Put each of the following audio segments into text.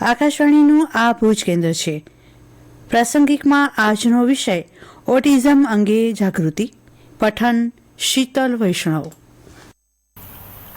આકાશવાણીનું આ ભુજ કેન્દ્ર છે. પ્રાસંગિકમાં આજનો વિષય, ઓટિઝમ અંગે જાગૃતિ, પઠન, શીતલ વૈષ્ણવ.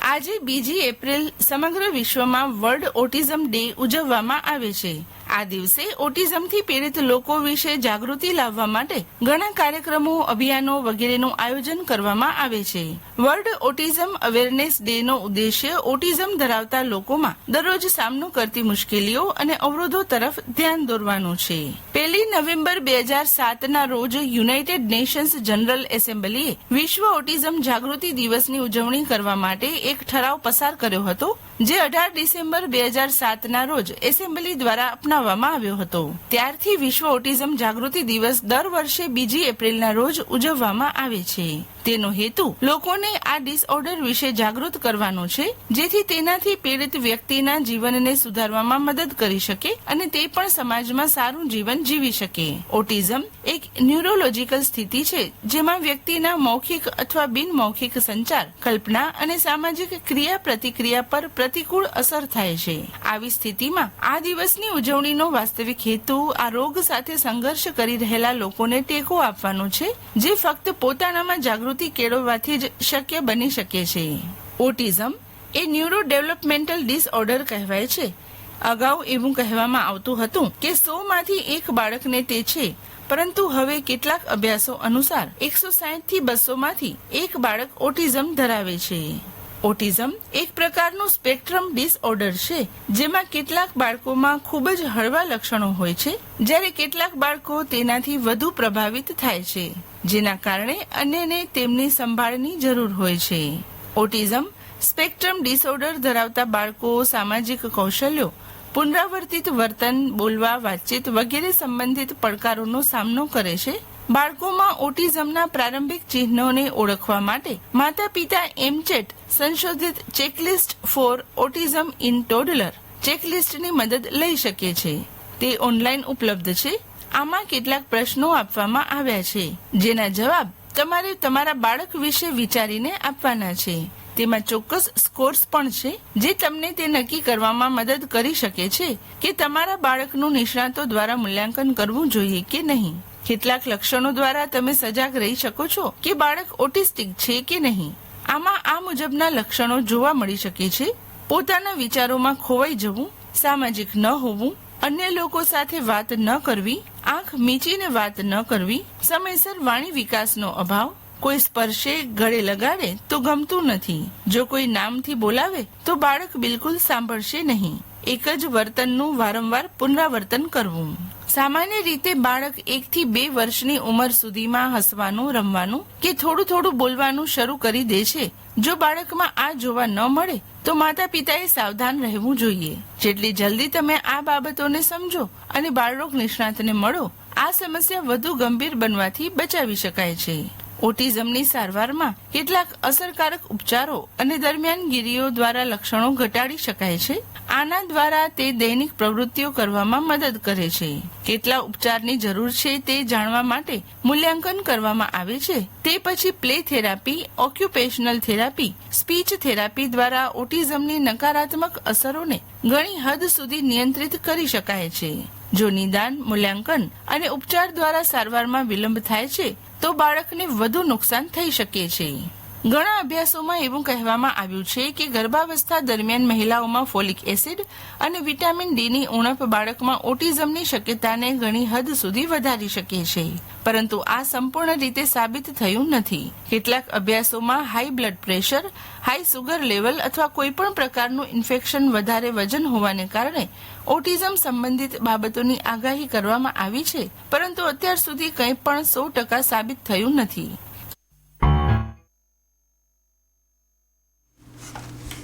આજે બીજી એપ્રિલ સમગ્ર વિશ્વમાં વર્લ્ડ ઓટિઝમ ડે ઉજવવામાં આવે છે. આ દિવસે ઓટિઝમથી પીડિત લોકો વિશે જાગૃતિ લાવવા માટે ઘણા કાર્યક્રમો, અભિયાનો વગેરેનું આયોજન કરવામાં આવે છે. વર્લ્ડ ઓટિઝમ અવેરનેસ ડે નો ઉદ્દેશ્ય ઓટિઝમ ધરાવતા લોકોમાં દરરોજ સામનો કરતી મુશ્કેલીઓ અને અવરોધો તરફ ધ્યાન દોરવાનું છે. પહેલી નવેમ્બર બે હજાર સાતના રોજ યુનાઇટેડ નેશન્સ જનરલ એસેમ્બલીએ વિશ્વ ઓટિઝમ જાગૃતિ દિવસની ઉજવણી કરવા માટે એક ઠરાવ પસાર કર્યો હતો જે અઢાર ડિસેમ્બર બે હજાર સાતના રોજ એસેમ્બલી દ્વારા અપનાવવામાં આવ્યો હતો. ત્યારથી વિશ્વ ઓટિઝમ જાગૃતિ દિવસ દર વર્ષે બીજી એપ્રિલના રોજ ઉજવવામાં આવે છે. તેનો હેતુ લોકોને આ ડિસઓર્ડર વિશે જાગૃત કરવાનો છે, જેથી તેનાથી પીડિત વ્યક્તિના જીવનને સુધારવામાં મદદ કરી શકે અને તે પણ સમાજમાં સારું જીવન જીવી શકે. ઓટિઝમ એક ન્યુરોલોજીકલ સ્થિતિ છે, જેમાં વ્યક્તિના મૌખિક અથવા બિન મૌખિક સંચાર, કલ્પના અને સામાજિક ક્રિયા પ્રતિક્રિયા પર પ્રતિકૂળ અસર થાય છે. આવી સ્થિતિમાં આ દિવસની ઉજવણીનો વાસ્તવિક હેતુ આ રોગ સાથે સંઘર્ષ કરી રહેલા લોકોને ટેકો આપવાનો છે, જે ફક્ત પોતાનામાં જાગૃતિ કેળવવાથી જ શક્ય બની શકે છે. ઓટિઝમ એ ન્યુરો ડેવલપમેન્ટલ ડિસઓર્ડર કહેવાય છે. અગાઉ એવું કહેવામાં આવતું હતું કે સો માંથી એક બાળકને તે છે, પરંતુ હવે કેટલાક અભ્યાસો અનુસાર એકસો સાહીઠથી બસો માંથી એક બાળક ઓટિઝમ ધરાવે છે. ઓટિઝમ એક પ્રકારનું સ્પેક્ટ્રમ ડિસઓર્ડર છે, જેમાં કેટલાક બાળકોમાં ખૂબ જ હળવા લક્ષણો હોય છે, જ્યારે કેટલાક બાળકો તેનાથી વધુ પ્રભાવિત થાય છે. જેના કારણે અન્યને તેમની સંભાળની જરૂર હોય છે. ઓટિઝમ, સ્પેક્ટ્રમ ડિસઓર્ડર ધરાવતા બાળકો, સામાજિક કૌશલ્યો, પુનરાવર્તિત વર્તન, બોલવા, વાતચીત વગેરે સંબંધિત પડકારોનો સામનો કરે છે. બાળકોમાં ઓટિઝમના પ્રારંભિક ચિહ્નોને ઓળખવા માટે માતા પિતા એમચેટ સંશોધિત checklist for autism in toddler ચેકલિસ્ટની મદદ લઈ શકે છે. તે ઓનલાઈન ઉપલબ્ધ છે. આમાં કેટલાક પ્રશ્નો આપવામાં આવ્યા છે, જેના જવાબ તમારે તમારા બાળક વિશે વિચારીને આપવાના છે. તેમાં ચોક્કસ સ્કોર્સ પણ છે, જે તમને તે નક્કી કરવામાં મદદ કરી શકે છે કે તમારા બાળકનું નિષ્ણાતો દ્વારા મૂલ્યાંકન કરવું જોઈએ કે નહીં. કેટલાક લક્ષણો દ્વારા તમે સજાગ રહી શકો છો કે બાળક ઓટિસ્ટિક છે કે નહીં. આમાં આ મુજબના લક્ષણો જોવા મળી શકે છે. પોતાના વિચારોમાં ખોવાઈ જવું, સામાજિક ન હોવું, અન્ય લોકો સાથે વાત ન કરવી આંખ મીચીને વાત ન કરવી, સમયસર વાણી વિકાસનો અભાવ, કોઈ સ્પર્શે ગળે લગાડે તો ગમતું નથી. જો કોઈ નામથી બોલાવે તો બાળક બિલકુલ સાંભળશે નહીં. એક જ વર્તનનું વારંવાર પુનરાવર્તન કરવું. સામાન્ય રીતે બાળક એક થી બે વર્ષની ઉંમર સુધીમાં હસવાનું, રમવાનું કે થોડું થોડું બોલવાનું શરૂ કરી દે છે. જો બાળકમાં આ જોવા ન મળે, તો માતા પિતાએ સાવધાન રહેવું જોઈએ. જેટલી જલ્દી તમે આ બાબતોને સમજો અને બાળરોગ નિષ્ણાતને મળો, આ સમસ્યા વધુ ગંભીર બનવાથી બચાવી શકાય છે. ઓટિઝમની સારવારમાં કેટલાક અસરકારક ઉપચારો અને દરમિયાનગીરીઓ દ્વારા લક્ષણો ઘટાડી શકાય છે. આના દ્વારા તે દૈનિક પ્રવૃત્તિઓ કરવામાં મદદ કરે છે. કેટલા ઉપચારની જરૂર છે તે જાણવા માટે મૂલ્યાંકન કરવામાં આવે છે. તે પછી play therapy, occupational therapy, speech therapy દ્વારા ઓટિઝમની નકારાત્મક અસરોને ઘણી હદ સુધી નિયંત્રિત કરી શકાય છે. જો નિદાન, મૂલ્યાંકન અને ઉપચાર દ્વારા સારવારમાં વિલંબ થાય છે, તો બાળકને વધુ નુકસાન થઈ શકે છે. ઘણા અભ્યાસોમાં એવું કહેવામાં આવ્યું છે કે ગર્ભાવસ્થા દરમિયાન મહિલાઓમાં ફોલિક એસિડ અને વિટામિન ડીની ઉણપ બાળકમાં ઓટિઝમની શક્યતાને ઘણી હદ સુધી વધારી શકે છે. પરંતુ આ સંપૂર્ણ રીતે સાબિત થયું નથી. કેટલાક અભ્યાસોમાં high blood pressure high sugar level અથવા કોઈપણ પ્રકારનું ઇન્ફેક્શન વધારે વજન હોવાને કારણે ઓટિઝમ સંબંધિત બાબતોની આગાહી કરવામાં આવી છે. પરંતુ અત્યાર સુધી કંઈ પણ સો ટકા સાબિત થયું નથી.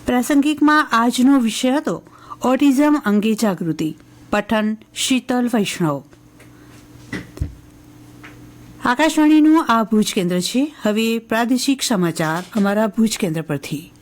પ્રાસંગિકમાં આજનો વિષય હતો ઓટિઝમ અંગે જાગૃતિ, પઠન, શીતલ, વૈષ્ણવ. આકાશવાણીનું આ ભુજ કેન્દ્ર છે. હવે પ્રાદેશિક સમાચાર અમારા ભુજ કેન્દ્ર પરથી.